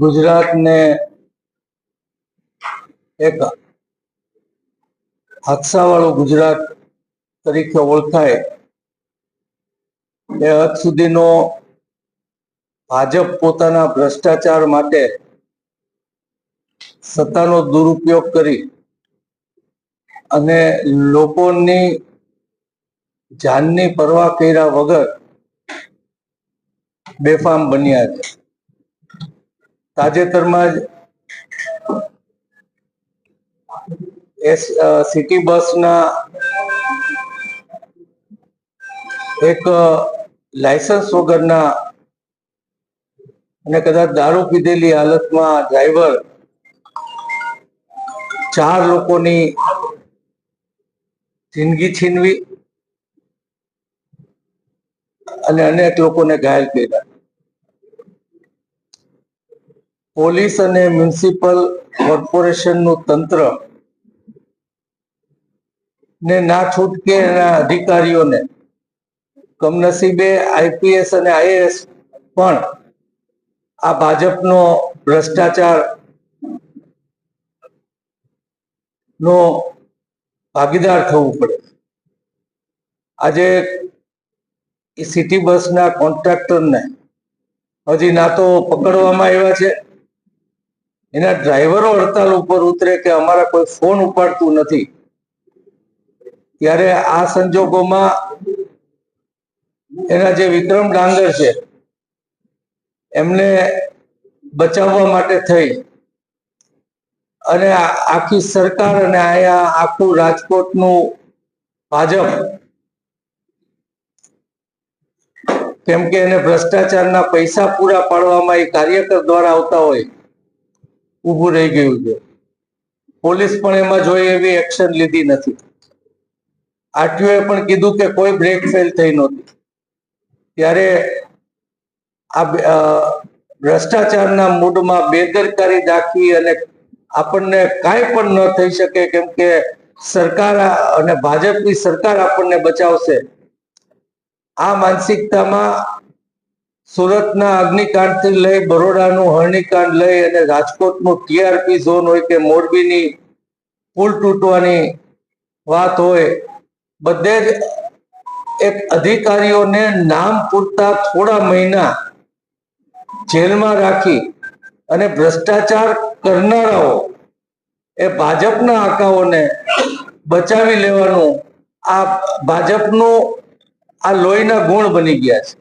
ગુજરાતને એક હાદસાવાળું ગુજરાત તરીકે ઓળખાય. એ હદ સુધીનો ભાજપ પોતાના ભ્રષ્ટાચાર માટે સત્તાનો દુરુપયોગ કરી અને લોકોની જાનની પરવા કર્યા વગર બેફામ બન્યા છે. તાજેતરમાં જ સિટી બસના એક લાયસન્સ વગરના અને કદાચ દારૂ પીધેલી હાલતમાં ડ્રાઈવર ચાર લોકોની જિંદગી છીનવી અને અનેક લોકોને ઘાયલ કર્યા. પોલીસ અને મ્યુનિસિપલ કોર્પોરેશનનું તંત્ર ને ના છૂટકે એના અધિકારીઓને. કમનસીબે આઈપીએસ અને આઈએએસ પણ આ ભાજપનો ભ્રષ્ટાચાર નો ભાગીદાર થવું પડે. આજે સિટી બસના કોન્ટ્રાક્ટરને હજી ના તો પકડવામાં આવ્યા છે. એના ડ્રાઈવરો હડતાલ ઉપર ઉતરે કે અમારા કોઈ ફોન ઉપાડતું નથી. ત્યારે આ સંજોગોમાં એના જે વિક્રમ ડાંગર છે, એમને બચાવવા માટે થઈ. અને આખી સરકાર અને આયા આખું રાજકોટનું ભાજપ કેમ કે એને ભ્રષ્ટાચારના પૈસા પૂરા પાડવામાં એ કાર્યકર દ્વારા આવતા હોય. ઊભું રહી ગયું છે. પોલીસ પણ એમાં જોઈ એવી એક્શન લીધી નથી. આરટીઓએ પણ કીધું કે કોઈ બ્રેક ફેલ થઈ નહોતી. ત્યારે આ ભ્રષ્ટાચારના મૂડમાં બેદરકારી દાખવી અને આપણને કાંઈ પણ ન થઈ શકે કેમ કે સરકાર અને ભાજપની સરકાર આપણને બચાવશે. આ માનસિકતામાં સુરતના અગ્નિકાંડથી લઈ બરોડાનું હરણીકાંડ લઈ અને રાજકોટનું ટીઆરપી ઝોન હોય કે મોરબીની પુલ તૂટવાની વાત હોય, બધે જ એક અધિકારીઓને નામ પૂરતા થોડા મહિના જેલમાં રાખી અને ભ્રષ્ટાચાર કરનારાઓ એ ભાજપના આકાઓને બચાવી લેવાનું આ ભાજપનું આ લોહીના ગુણ બની ગયા છે.